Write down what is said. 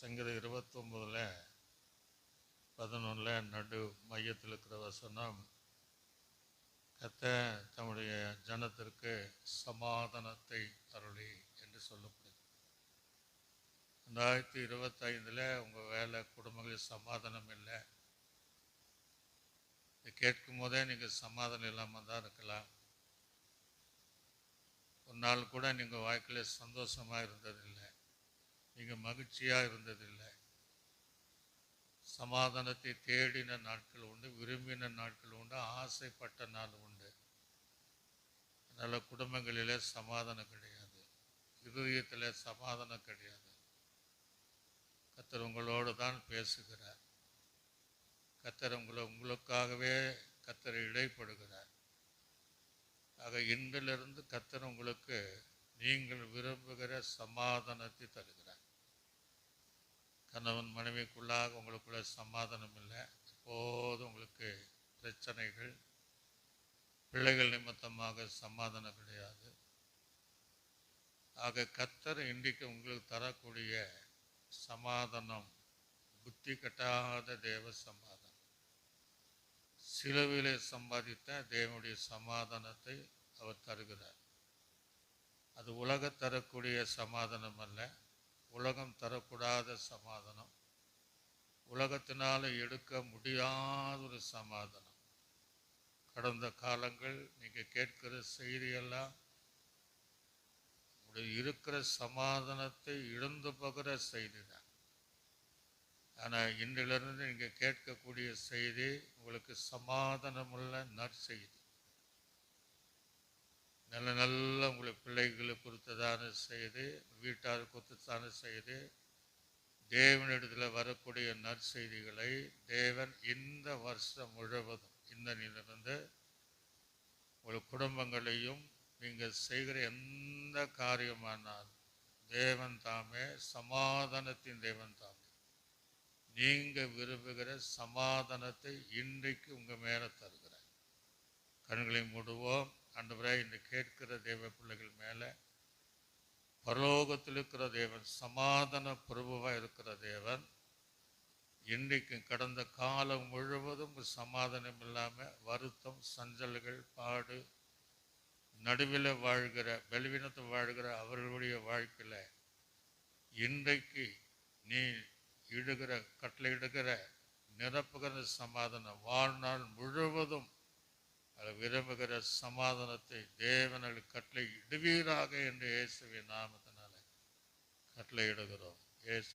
சங்கீதம் இருபத்தொம்போதில் பதினொன்றில் நடு மையத்தில் இருக்கிற வசனம் கத்த தம்முடைய ஜனத்திற்கு சமாதானத்தை அருளி என்று சொல்லப்படுது ரெண்டாயிரத்தி இருபத்தைந்தில் உங்கள் வேலை குடும்பங்களில் சமாதானம் இல்லை. இதை கேட்கும் போதே நீங்கள் சமாதானம் இல்லாமல் தான் இருக்கலாம். ஒரு நாள் கூட நீங்கள் வாழ்க்கையில் சந்தோஷமாக இருந்ததில்லை. நீங்கள் மகிழ்ச்சியாக இருந்ததில்லை. சமாதானத்தை தேடின நாட்கள் உண்டு விரும்பின நாட்கள் உண்டு ஆசைப்பட்ட நாள் உண்டு. அதனால் குடும்பங்களிலே சமாதானம் கிடையாது. இருதயத்தில் சமாதானம் கிடையாது. கத்தர் உங்களோடு தான் பேசுகிறார். கத்தர் உங்களை உங்களுக்காகவே கத்தர் இடைப்படுகிறார். ஆக இன்றிலிருந்து கத்தர் உங்களுக்கு நீங்கள் விரும்புகிற சமாதானத்தை தருகிறார். கணவன் மனைவிக்குள்ளாக உங்களுக்குள்ள சமாதானம் இல்லை. போது உங்களுக்கு பிரச்சனைகள் பிள்ளைகள் நிமித்தமாக சமாதானம் கிடையாது. ஆக கத்தர் இன்றைக்கு உங்களுக்கு தரக்கூடிய சமாதானம் புத்தி கட்டாத தேவ சமாதானம். சிலுவிலே சம்பாதித்த தேவனுடைய சமாதானத்தை அவர் தருகிறார். அது உலக தரக்கூடிய சமாதானம் அல்ல உலகம் தரக்கூடாத சமாதானம். உலகத்தினால எடுக்க முடியாத ஒரு சமாதானம். கடந்த காலங்கள் நீங்கள் கேட்கிற செய்தியெல்லாம் உங்களுடைய இருக்கிற சமாதானத்தை இழந்து போகிற செய்தி தான். ஆனால் இன்றிலிருந்து நீங்கள் கேட்கக்கூடிய செய்தி உங்களுக்கு சமாதானமுள்ள நற்செய்தி. நல்ல நல்ல உங்களுக்கு பிள்ளைகளை பொறுத்ததான செய்தி வீட்டார் கொத்துத்தான செய்தி தேவனிடத்தில் வரக்கூடிய நற்செய்திகளை தேவன் இந்த வருஷம் முழுவதும் இந்த நிலிருந்து உங்கள் குடும்பங்களையும் நீங்கள் செய்கிற எந்த காரியமானாலும் தேவன் தாமே சமாதானத்தின் தேவன் தாமே. நீங்கள் விரும்புகிற சமாதானத்தை இன்றைக்கு உங்கள் மேலே தருகிறார். கண்களை மூடுவோம். அன்று இந்த கேட்கிற தேவ பிள்ளைகள் மேலே பரலோகத்தில் இருக்கிற தேவன் சமாதான பிரபுவாக இருக்கிற தேவன். இன்றைக்கு கடந்த காலம் முழுவதும் சமாதானம் இல்லாமல் வருத்தம் சஞ்சல்கள் பாடு நடுவில் வாழ்கிற பலவீனத்தை வாழ்கிற அவர்களுடைய வாழ்க்கையில் இன்றைக்கு நீ இடுகிற கட்டளையிடுகிற நிரப்புகிற சமாதானம் வாழ்நாள் முழுவதும் விரும்புகிற சமாதானத்தை தேவனுக்கு கட்டளை இடுவீராக என்று இயேசுவின் நாமத்தினால கட்டளை இடுகிறோம் இயேசு